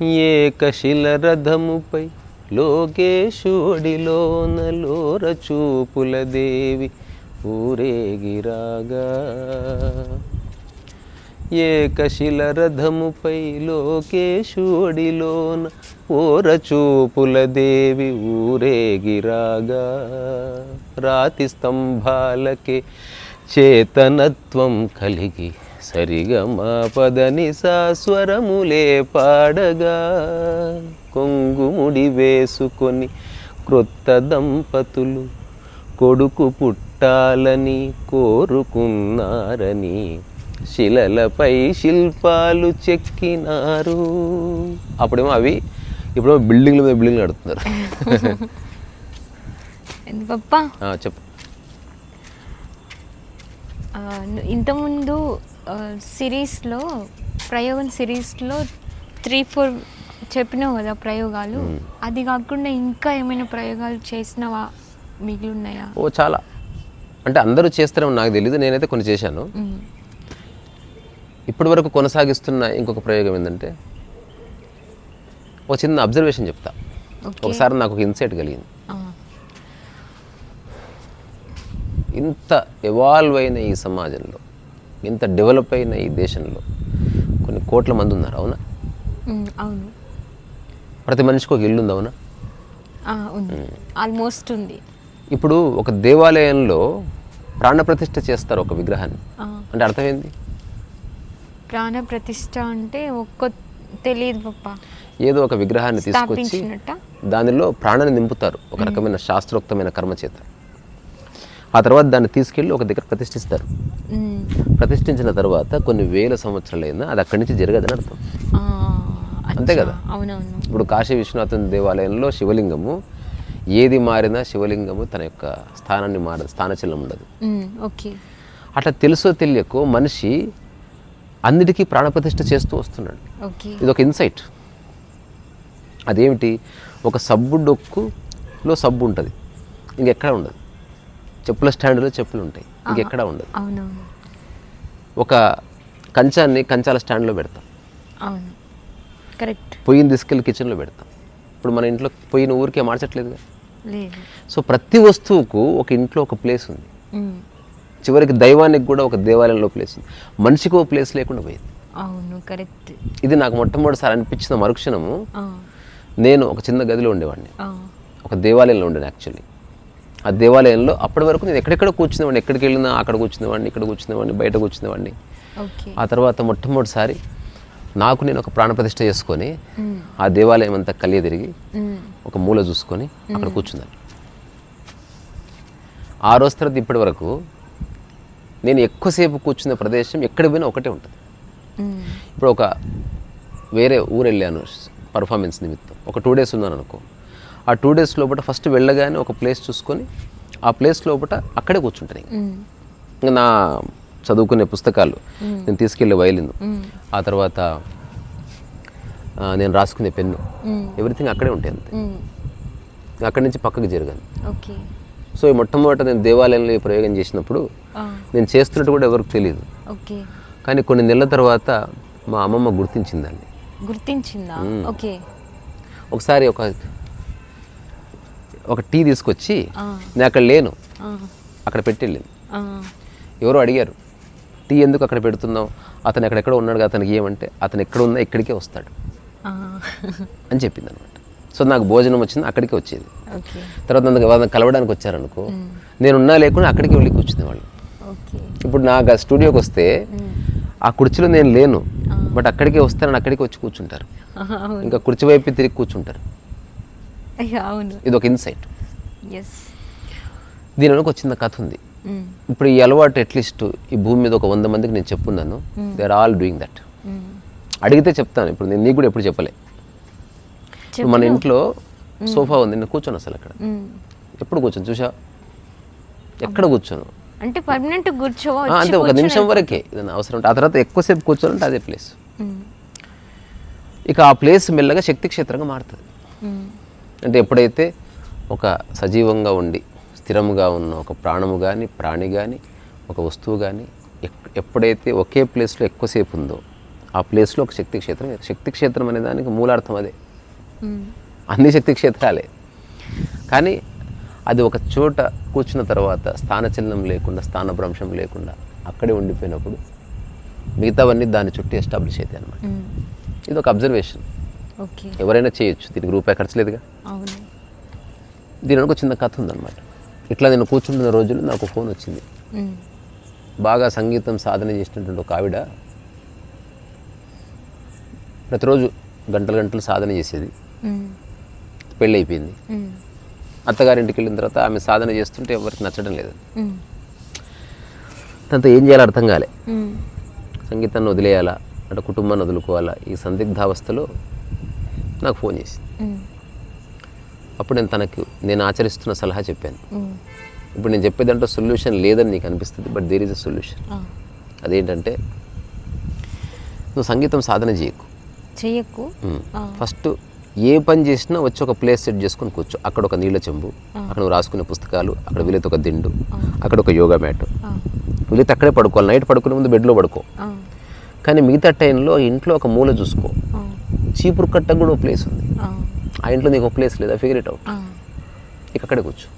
ఏకశిల రథముపై లోకేశుడిలోన లోర చూపుల దేవి ఊరేగిరాగా ఏకశిల రథముపై లోకేశుడిలోన ఓర చూపుల దేవి ఊరేగిరాగా రాతి స్తంభాలకే చేతనత్వం కలిగి సరిగమా పదని సాస్వరములే పాడగా కొంగుముడి వేసుకొని క్రొత్త దంపతులు కొడుకు పుట్టాలని కోరుకున్నారని శిలలపై శిల్పాలు చెక్కినారు. అప్పుడేమో అవి ఇప్పుడేమో బిల్డింగ్ల మీద బిల్డింగ్లు నడుతున్నారు చెప్పు. ఇంతకుముందు సిరీస్లో ప్రయోగం సిరీస్లో త్రీ ఫోర్ చెప్పినావు కదా ప్రయోగాలు. అది కాకుండా ఇంకా ఏమైనా ప్రయోగాలు చేసినవా? మిగిలి ఉన్నాయా ఓ చాలా. అంటే అందరూ చేస్తారేమో నాకు తెలియదు నేనైతే కొన్ని చేశాను. ఇప్పటి వరకు కొనసాగిస్తున్న ఇంకొక ప్రయోగం ఏంటంటే ఒక చిన్న అబ్జర్వేషన్ చెప్తా. ఒకసారి నాకు ఒక ఇన్సైట్ కలిగింది. ఇంత ఎవాల్వ్ అయిన ఈ సమాజంలో ఇంత డెవలప్ అయిన ఈ దేశంలో కొన్ని కోట్ల మంది ఉన్నారు అవునా? అవును. ప్రతి మనిషికి ఒక ఇల్లు ఉంది. అవునా ఆల్మోస్ట్ ఉంది. ఇప్పుడు ఒక దేవాలయంలో ప్రాణప్రతిష్ఠ చేస్తారు ఒక విగ్రహాన్ని. అంటే అర్థం ఏంది ప్రాణ ప్రతిష్ట అంటే ఒక్క తెలియదు పప్ప. ఏదో ఒక విగ్రహాన్ని తీసుకొచ్చి దానిలో ప్రాణాన్ని నింపుతారు. ఒక రకమైన శాస్త్రోక్తమైన కర్మ చేత ఆ తర్వాత దాన్ని తీసుకెళ్ళి ఒక దగ్గర ప్రతిష్ఠిస్తారు. ప్రతిష్ఠించిన తర్వాత కొన్ని వేల సంవత్సరాలైనా అది అక్కడి నుంచి జరగదని అర్థం. అంతే. కదా? ఇప్పుడు కాశీ విశ్వనాథన్ దేవాలయంలో శివలింగము ఏది మారినా శివలింగము తన యొక్క స్థానాన్ని మారదు స్థానచలనం ఉండదు. ఓకే. అట్లా తెలుసో తెలియకో మనిషి అన్నిటికీ ప్రాణప్రతిష్ఠ చేస్తూ వస్తున్నాడు. ఓకే. ఇది ఒక ఇన్సైట్. అదేమిటి? ఒక సబ్బు డొక్కులో సబ్బు ఉంటుంది. ఇంకెక్కడ ఉండదు. చెప్పుల స్టాండ్లో చెప్పులు ఉంటాయి. ఇంకెక్కడ ఉండదు. ఒక కంచాన్ని కంచాల స్టాండ్లో పెడతాం. కరెక్ట్. పొయ్యిని తీసుకెళ్ళి కిచెన్లో పెడతాం. ఇప్పుడు మన ఇంట్లో పొయ్యిని ఊరికే మార్చట్లేదుగా? లేదు. సో ప్రతి వస్తువుకు ఒక ఇంట్లో ఒక ప్లేస్ ఉంది. చివరికి దైవానికి కూడా ఒక దేవాలయంలో ప్లేస్ ఉంది. మనిషికి ఒక ప్లేస్ లేకుండా పోయింది. అవును కరెక్ట్. ఇది నాకు మొట్టమొదటిసారి అనిపించిన మరుక్షణము. నేను ఒక చిన్న గదిలో ఉండేవాడిని. ఒక దేవాలయంలో ఉండేది యాక్చువల్లీ. ఆ దేవాలయంలో అప్పటి వరకు నేను ఎక్కడెక్కడ కూర్చునేవాడిని ఎక్కడికి వెళ్ళినా అక్కడ కూర్చునేవాడిని ఇక్కడ కూర్చునేవాడిని బయట కూర్చునేవాడిని. ఆ తర్వాత మొట్టమొదటిసారి నాకు నేను ఒక ప్రాణప్రతిష్ఠ చేసుకొని. ఆ దేవాలయం అంతా కలియ తిరిగి. ఒక మూల చూసుకొని అక్కడ కూర్చున్నాను. ఆ రోజు తర్వాత ఇప్పటి వరకు నేను ఎక్కువసేపు కూర్చున్న ప్రదేశం ఎక్కడ పోయినా ఒకటే ఉంటుంది. ఇప్పుడు ఒక వేరే ఊరు వెళ్ళాను పర్ఫార్మెన్స్ నిమిత్తం. ఒక టూ డేస్ ఉన్నాను అనుకో. ఆ టూ డేస్ లోపల ఫస్ట్ వెళ్ళగానే ఒక ప్లేస్ చూసుకొని ఆ ప్లేస్ లోపల అక్కడే కూర్చుంటాను ఇంకా. నా చదువుకునే పుస్తకాలు నేను తీసుకెళ్ళే మ్మ్. ఆ తర్వాత నేను రాసుకునే పెన్ను. ఎవ్రీథింగ్ అక్కడే ఉంటాయి అంతే. అక్కడి నుంచి పక్కకి జరగాను ఓకే. సో ఈ మొట్టమొదట నేను దేవాలయంలో ఈ ప్రయోగం చేసినప్పుడు నేను చేస్తున్నట్టు కూడా ఎవరికి తెలియదు. ఓకే. కానీ కొన్ని నెలల తర్వాత మా అమ్మమ్మ గుర్తించింది? దాన్ని గుర్తించిందా ఓకే. ఒకసారి ఒక ఒక టీ తీసుకొచ్చి నేను అక్కడ లేను. అక్కడ పెట్టి వెళ్ళింది ఆ, ఎవరో అడిగారు టీ ఎందుకు అక్కడ పెడుతున్నావు? అతను ఎక్కడెక్కడ ఉన్నాడు కదా అతనికి ఏమంటే అతను ఎక్కడ ఉన్నా ఇక్కడికే వస్తాడు. అని చెప్పింది అనమాట సో నాకు భోజనం వచ్చింది అక్కడికే వచ్చేది. తర్వాత నన్ను వాళ్ళని కలవడానికి వచ్చారనుకో నేను ఉన్నా లేకుండా అక్కడికి వెళ్ళి కూర్చునే వాళ్ళు ఇప్పుడు నాకు స్టూడియోకి వస్తే. ఆ కుర్చీలో నేను లేను. బట్ అక్కడికే వస్తానని అక్కడికి వచ్చి కూర్చుంటారు. ఇంకా కుర్చీ వైపు తిరిగి కూర్చుంటారు. అవును. ఇది ఒక ఇన్సైట్. దీని వెనక చిన్న కథ ఉంది. ఇప్పుడు ఈ అలవాటు అట్లీస్ట్ ఈ భూమి మీద ఒక వంద మందికి నేను చెప్పున్నాను. They are all doing that అడిగితే చెప్తాను. ఇప్పుడు నేను నీకు కూడా ఎప్పుడు చెప్పలే. మన ఇంట్లో సోఫా ఉంది. నేను కూర్చోను అసలు అక్కడ. ఎప్పుడు కూర్చోను చూసా ఎక్కడ కూర్చోను? అంటే పర్మనెంట్ అంతే ఒక నిమిషం వరకే. ఏదైనా అవసరం ఆ తర్వాత ఎక్కువసేపు కూర్చోవాలంటే అదే ప్లేస్ ఇక ఆ ప్లేస్ మెల్లగా శక్తి క్షేత్రంగా మారుతుంది. అంటే ఎప్పుడైతే ఒక సజీవంగా ఉండి స్థిరముగా ఉన్న ఒక ప్రాణము కానీ ప్రాణి కానీ ఒక వస్తువు కానీ ఎప్పుడైతే ఒకే ప్లేస్లో ఎక్కువసేపు ఉందో ఆ ప్లేస్లో ఒక శక్తి క్షేత్రం శక్తి క్షేత్రం అనే దానికి మూలార్థం అదే. అన్ని శక్తి క్షేత్రాలే కానీ అది ఒక చోట కూర్చున్న తర్వాత స్థానచలనం లేకుండా స్థానభ్రంశం లేకుండా అక్కడే ఉండిపోయినప్పుడు మిగతావన్నీ దాని చుట్టూ ఎస్టాబ్లిష్ అవుతాయి అనమాట. ఇది ఒక అబ్జర్వేషన్ ఎవరైనా చేయొచ్చు దీనికి రూపాయి ఖర్చు లేదుగా అవును దీని ఒక చిన్న కథ ఉందన్నమాట ఇట్లా నేను కూర్చుంటున్న రోజులు నాకు ఫోన్ వచ్చింది. బాగా సంగీతం సాధన చేసినటువంటి ఒక ఆవిడ ప్రతిరోజు గంటలు గంటలు సాధన చేసేది మ్మ్. పెళ్ళి అయిపోయింది మ్మ్. అత్తగారింటికి వెళ్ళిన తర్వాత ఆమె సాధన చేస్తుంటే ఎవరికి నచ్చడం లేదు. తనతో ఏం చేయాలో అర్థం కాలే. సంగీతాన్ని వదిలేయాలా అంటే కుటుంబాన్ని వదులుకోవాలా ఈ సందిగ్ధావస్థలో నాకు ఫోన్ చేసింది. అప్పుడు నేను తనకు నేను ఆచరిస్తున్న సలహా చెప్పాను. ఇప్పుడు నేను చెప్పేదంటే సొల్యూషన్ లేదని నీకు అనిపిస్తుంది but there is a solution. అదేంటంటే నువ్వు సంగీతం సాధన చేయకు చెయ్యకు ఆ. ఫస్ట్ ఏ పని చేసినా వచ్చి ఒక ప్లేస్ సెట్ చేసుకొని కూర్చో అక్కడ ఒక నీళ్ళ చెంబు అక్కడ నువ్వు రాసుకునే పుస్తకాలు అక్కడ వీలైతే ఒక దిండు అక్కడ ఒక యోగా మ్యాట్. వీలైతే అక్కడే పడుకోవాలి నైట్ పడుకునే ముందు బెడ్లో పడుకో. కానీ మిగతా టైంలో ఇంట్లో ఒక మూల చూసుకో. చీపురు కట్టకు కూడా ఒక ప్లేస్ ఉంది ఆ. ఇంట్లో నీకు ఒక ప్లేస్ లేదా ఫిగర్ ఇట్ అవుట్. ఇక అక్కడే కూర్చో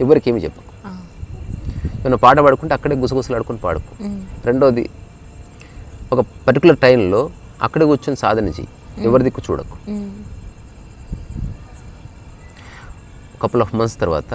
ఎవరికి ఏమి చెప్పకు. ఏమైనా పాట పాడుకుంటే అక్కడే గుసగుసలాడుకొని పాడుకో మ్మ్. రెండోది ఒక పర్టికులర్ టైంలో అక్కడే కూర్చొని సాధన చెయ్యి ఎవరి దిక్కు చూడకు. కపుల్ ఆఫ్ మంత్స్ తర్వాత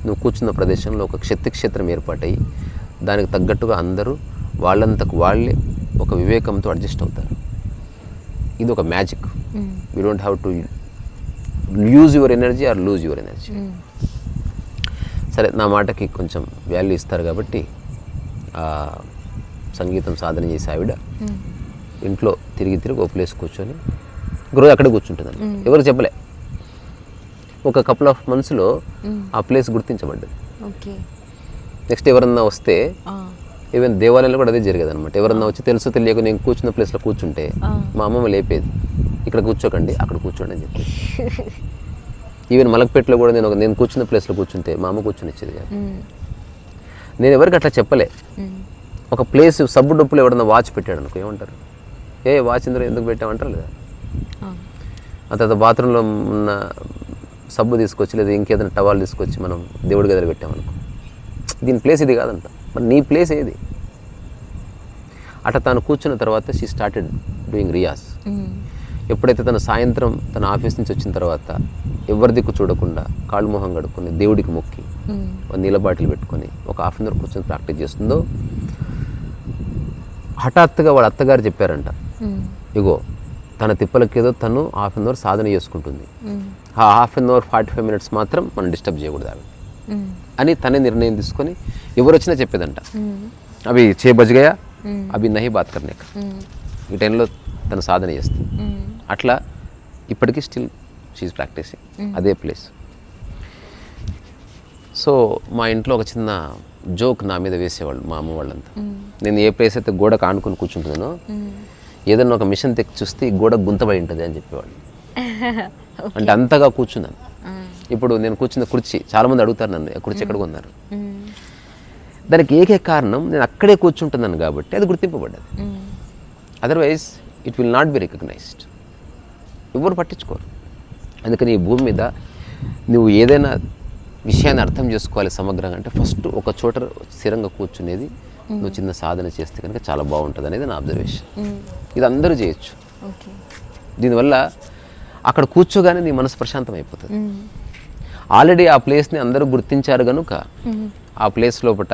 నువ్వు కూర్చున్న ప్రదేశంలో ఒక శక్తి క్షేత్రం ఏర్పాటయ్యి దానికి తగ్గట్టుగా అందరూ వాళ్ళంతకు వాళ్ళే ఒక వివేకంతో అడ్జస్ట్ అవుతారు ఇది ఒక magic. You don't have to use your energy or lose your energy. సరే నా మాటకి కొంచెం వాల్యూ ఇస్తారు కాబట్టి ఆ సంగీతం సాధన చేసే ఆవిడ మ్మ్. ఇంట్లో తిరిగి తిరిగి ఒక ప్లేస్ కూర్చొని రోజు అక్కడే కూర్చుంటుందని ఎవరు చెప్పలే ఒక కపుల్ ఆఫ్ మంత్స్లో. ఆ ప్లేస్ గుర్తించబడ్డది ఓకే నెక్స్ట్ ఎవరన్నా వస్తే. ఈవెన్ దేవాలయంలో కూడా అదే జరిగేది అనమాట ఎవరన్నా వచ్చి తెలుసు తెలియక నేను కూర్చున్న ప్లేస్లో కూర్చుంటే. మా అమ్మమ్మ లేపేది. ఇక్కడ కూర్చోకండి అక్కడ కూర్చోండి అని చెప్పి ఈవెన్ మలక్పేటలో కూడా నేను ఒక నేను కూర్చున్న ప్లేస్లో కూర్చుంటే మా అమ్మ కూర్చొని ఇచ్చేది కాదు. నేను ఎవరికి అట్లా చెప్పలే. ఒక ప్లేస్ సబ్బు డప్పులు ఎవడన్నా వాచ్ పెట్టాడు అనుకో ఏమంటారు? ఏ వాచ్ ఇందులో ఎందుకు పెట్టామంటారు లేదా. ఆ. తర్వాత బాత్రూంలో ఉన్న సబ్బు తీసుకొచ్చి లేదా ఇంకేదైనా టవాల్ తీసుకొచ్చి మనం దేవుడి గదిలో పెట్టామనుకో. దీని ప్లేస్ ఇది కాదంట. మరి నీ ప్లేస్ ఏది అట్లా తాను కూర్చున్న తర్వాత షీ స్టార్టెడ్ డూయింగ్ మ్మ్. ఎప్పుడైతే తన సాయంత్రం తన ఆఫీస్ నుంచి వచ్చిన తర్వాత ఎవరి దిక్కు చూడకుండా కాళ్ళు మొహం కడుక్కొని దేవుడికి మొక్కి. ఒక నీళ్ళ బాటిల్ పెట్టుకొని ఒక హాఫ్ అన్ అవర్ కూర్చొని ప్రాక్టీస్ చేస్తుందో హఠాత్తుగా వాళ్ళ అత్తగారు చెప్పారంట. ఇగో తన తిప్పలకేదో తను హాఫ్ అన్ అవర్ సాధన చేసుకుంటుంది. ఆ half an hour forty five minutes మాత్రం మనం డిస్టర్బ్ చేయకూడదు. అని తనే నిర్ణయం తీసుకొని ఎవరు వచ్చినా చెప్పేదంట. అవి చే బజ్గయా. అవి నహి బాత్ కర్నే కా. మ్మ్. ఈ టైంలో తను సాధన చేస్తుంది. అట్లా ఇప్పటికీ స్టిల్ షీఈ్ ప్రాక్టీసింగ్ అదే ప్లేస్ సో మా ఇంట్లో ఒక చిన్న జోక్ నా మీద వేసేవాళ్ళు మా అమ్మ వాళ్ళంతా. నేను ఏ ప్లేస్ అయితే గోడకు ఆనుకొని కూర్చుంటున్నానో. ఏదన్నా ఒక మిషన్ తెచ్చి చూస్తే ఈ గోడ గుంతపడి ఉంటుంది అని చెప్పేవాళ్ళు అంటే అంతగా కూర్చున్నాను. ఇప్పుడు నేను కూర్చున్న కుర్చీ చాలామంది అడుగుతారు నన్ను "ఆ కుర్చీ ఎక్కడ కొన్నారు. దానికి ఏకే కారణం నేను అక్కడే కూర్చుంటున్నాను కాబట్టి అది గుర్తింపబడ్డది. Otherwise it will not be recognised ఎవరు పట్టించుకోరు అందుకని ఈ భూమి మీద నువ్వు ఏదైనా విషయాన్ని అర్థం చేసుకోవాలి సమగ్రంగా అంటే ఫస్ట్ ఒక చోట స్థిరంగా కూర్చునేది నువ్వు చిన్న సాధన చేస్తే కనుక చాలా బాగుంటుంది అనేది నా అబ్జర్వేషన్. ఇది అందరూ చేయొచ్చు దీనివల్ల అక్కడ కూర్చోగానే నీ మనసు ప్రశాంతం అయిపోతుంది. ఆల్రెడీ ఆ ప్లేస్ని అందరూ గుర్తించారు కనుక. ఆ ప్లేస్ లోపల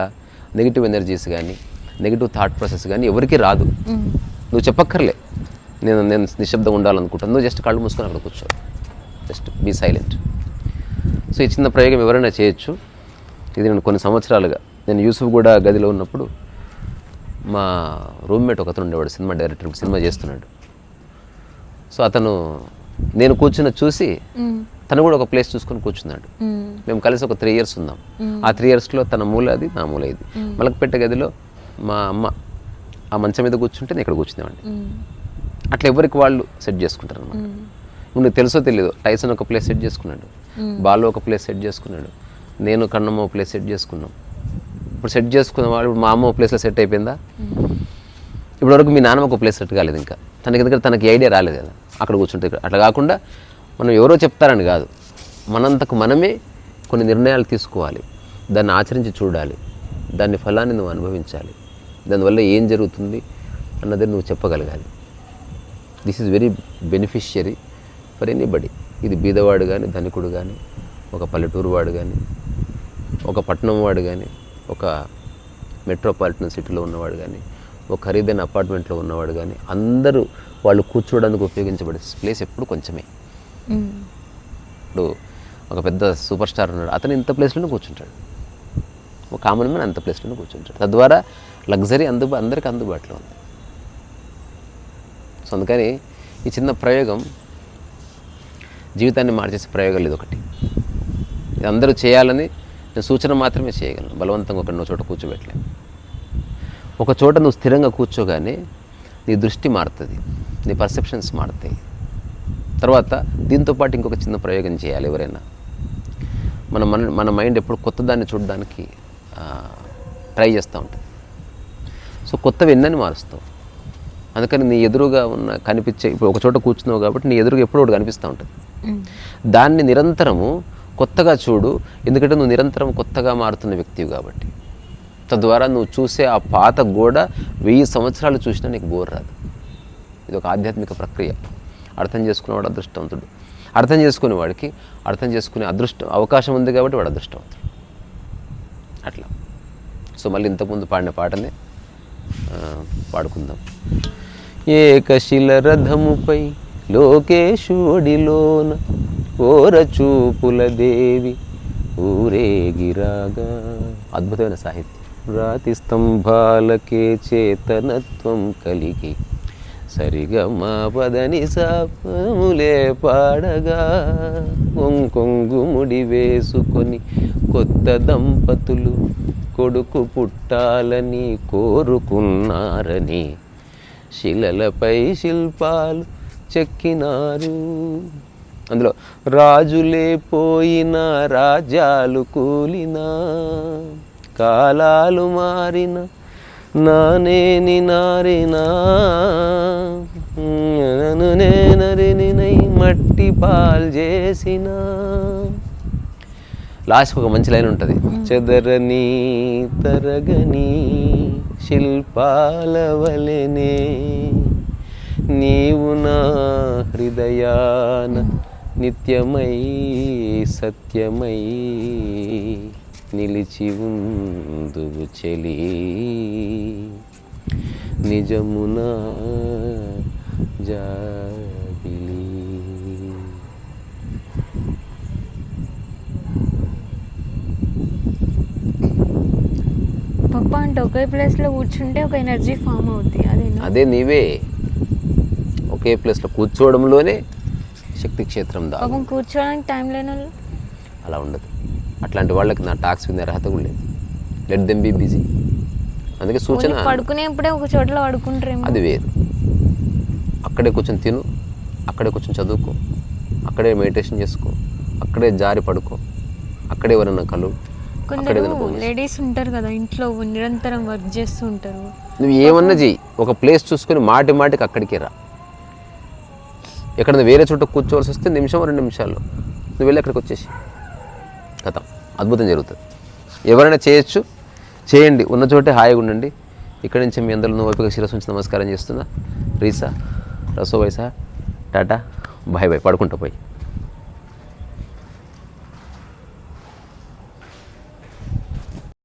నెగిటివ్ ఎనర్జీస్ కానీ నెగిటివ్ థాట్ ప్రాసెస్ కానీ ఎవరికి రాదు. నువ్వు చెప్పక్కర్లే. నేను నేను నిశ్శబ్దంగా ఉండాలనుకుంటాను. నువ్వు జస్ట్ కళ్ళు మూసుకొని అక్కడ కూర్చో. జస్ట్ బీ సైలెంట్ సో ఈ చిన్న ప్రయోగం ఎవరైనా చేయొచ్చు. ఇది నేను కొన్ని సంవత్సరాలుగా నేను యూసుఫ్ కూడా గదిలో ఉన్నప్పుడు మా రూమ్మేట్ ఒక అతను ఉండేవాడు సినిమా డైరెక్టర్ సినిమా చేస్తున్నాడు. సో అతను నేను కూర్చున్న చూసి. తను కూడా ఒక ప్లేస్ చూసుకొని కూర్చున్నాడు. మ్మ్. కలిసి ఒక త్రీ ఇయర్స్ ఉన్నాం. ఆ త్రీ ఇయర్స్లో తన మూల అది నా మూల ఇది. మలకపెట్టే గదిలో మా అమ్మ ఆ మంచం మీద కూర్చుంటే నేను ఇక్కడ కూర్చునేవాడిని. మ్మ్. అట్లా ఎవరికి వాళ్ళు సెట్ చేసుకుంటారు అనమాట. నీకు తెలుసో తెలియదు టైసన్ ఒక ప్లేస్ సెట్ చేసుకున్నాడు. బాలు ఒక ప్లేస్ సెట్ చేసుకున్నాడు. నేను కన్నమ్మ ఒక ప్లేస్ సెట్ చేసుకున్నాం. ఇప్పుడు సెట్ చేసుకున్న వాళ్ళు మా అమ్మ ఒక ప్లేస్లో సెట్ అయిపోయిందా? ఇప్పటివరకు మీ నాన్నమ్మ ఒక ప్లేస్ సెట్ కాలేదు ఇంకా. తనకి ఎందుకంటే తనకి ఐడియా రాలేదు కదా. అక్కడ కూర్చుంటే ఇక్కడ. అట్లా కాకుండా మనం ఎవరో చెప్తారని కాదు. మనంతకు మనమే కొన్ని నిర్ణయాలు తీసుకోవాలి. దాన్ని ఆచరించి చూడాలి. దాని ఫలాన్ని నువ్వు అనుభవించాలి. దానివల్ల ఏం జరుగుతుంది అన్నది నువ్వు చెప్పగలగాలి. This is very beneficiary for anybody ఇది బీదవాడు కానీ ధనికుడు కానీ ఒక పల్లెటూరు వాడు కానీ ఒక పట్టణం వాడు కానీ ఒక మెట్రోపాలిటన్ సిటీలో ఉన్నవాడు కానీ ఒక ఖరీదైన అపార్ట్మెంట్లో ఉన్నవాడు కానీ అందరూ వాళ్ళు కూర్చోవడానికి ఉపయోగించబడే ప్లేస్ ఎప్పుడు కొంచెమే. ఇప్పుడు ఒక పెద్ద సూపర్ స్టార్ ఉన్నాడు. అతను ఇంత ప్లేస్లోనే కూర్చుంటాడు. ఒక కామన్ మ్యాన్ అంత ప్లేస్లోనే కూర్చుంటాడు. తద్వారా లగ్జరీ అందుబా అందరికీ అందుబాటులో ఉంది. సో అందుకని ఈ చిన్న ప్రయోగం జీవితాన్ని మార్చేసే ప్రయోగాలు ఇది ఒకటి ఇది అందరూ చేయాలని నేను సూచన మాత్రమే చేయగలను. బలవంతంగా ఒక చోట కూర్చోబెట్టలేను ఒక చోట నువ్వు స్థిరంగా కూర్చోగానే నీ దృష్టి మారుతుంది. నీ పర్సెప్షన్స్ మారుతాయి. తర్వాత దీంతో పాటు ఇంకొక చిన్న ప్రయోగం చేయాలి ఎవరైనా. మన మన మన మైండ్ ఎప్పుడు కొత్త దాన్ని చూడడానికి ట్రై చేస్తూ ఉంటుంది. సో కొత్తవి ఎన్నని మారుస్తావు? అందుకని నీ ఎదురుగా ఉన్న కనిపించే ఇప్పుడు ఒక చోట కూర్చున్నావు కాబట్టి నీ ఎదురుగా ఎప్పుడో ఒకటి కనిపిస్తూ ఉంటుంది. దాన్ని నిరంతరము కొత్తగా చూడు ఎందుకంటే నువ్వు నిరంతరం కొత్తగా మారుతున్న వ్యక్తివి కాబట్టి. తద్వారా నువ్వు చూసే ఆ పాత గోడ వెయ్యి సంవత్సరాలు చూసినా నీకు బోర్ రాదు. ఇది ఒక ఆధ్యాత్మిక ప్రక్రియ. అర్థం చేసుకునేవాడు అదృష్టవంతుడు. అర్థం చేసుకునే వాడికి అర్థం చేసుకునే అదృష్టం అవకాశం ఉంది కాబట్టి వాడు అదృష్టవంతుడు. అట్లా. సో మళ్ళీ ఇంతకుముందు పాడిన పాటనే పాడుకుందాం. ఏకశిల రథముపై లోకేశుడిలోన ఓర చూపుల దేవి ఊరేగిరాగా అద్భుతమైన సాహిత్యం. రాతి స్తంభాలకే చేతనత్వం కలిగి సరిగా మా పదని సాపములే పాడగా కొంకొంగు ముడి వేసుకొని కొత్త దంపతులు కొడుకు పుట్టాలని కోరుకున్నారని శిలలపై శిల్పాలు చెక్కినారు. అందులో రాజులే పోయిన రాజ్యాలు కూలినా కాలాలు మారిన నానేని నారినా నన్ను నై మట్టి పాల్ చేసిన. లాస్ట్ ఒక మంచి లైన్ ఉంటుంది. చెదరని తరగని శిల్పాల వలెనే నీవు నా హృదయాన నిత్యమై సత్యమై నిలిచి ఉందువు చెలి. నిజమునా జాబిలి. పప్ప అంటే ఒకే ప్లేస్లో కూర్చుంటే ఒక ఎనర్జీ ఫామ్ అవుద్ది. అదేనా అదే నీవే. ఒకే ప్లేస్లో కూర్చోవడంలోనే శక్తి క్షేత్రం దా కూర్చోడానికి టైం లేని అలా ఉండదు. అట్లాంటి వాళ్ళకి నా టాక్స్ వినే అర్హత కూడా లేదు లెట్ దెమ్ బీ బిజీ అందుకే సూచన పడుకునేప్పుడే ఒక చోట్ల పడుకుంటారేమో. అది వేరు. అక్కడే కూర్చొని తిను అక్కడే కూర్చొని చదువుకో అక్కడే మెడిటేషన్ చేసుకో అక్కడే జారి పడుకో అక్కడే ఎవరన్నా కలు కొందరు. లేడీస్ ఉంటారు కదా ఇంట్లో నిరంతరం వర్క్ చేస్తూ ఉంటారు. నువ్వు ఏమన్నా చెయ్యి ఒక ప్లేస్ చూసుకొని మాటి మాటికి అక్కడికి రా. ఎక్కడ వేరే చోట కూర్చోవలసి వస్తే నిమిషం రెండు నిమిషాల్లో నువ్వు వెళ్ళి అక్కడికి వచ్చేసి కథ. అద్భుతం జరుగుతుంది. ఎవరైనా చేయొచ్చు. చేయండి. ఉన్న చోటే హాయిగా ఉండండి. ఇక్కడి నుంచి మీ అందరూ ఓపిక శిరస్సు ఉంచి నమస్కారం చేస్తున్నా. రీసా రసో వైసా టాటా బాయ్ బాయ్. పడుకుంటా పోయి.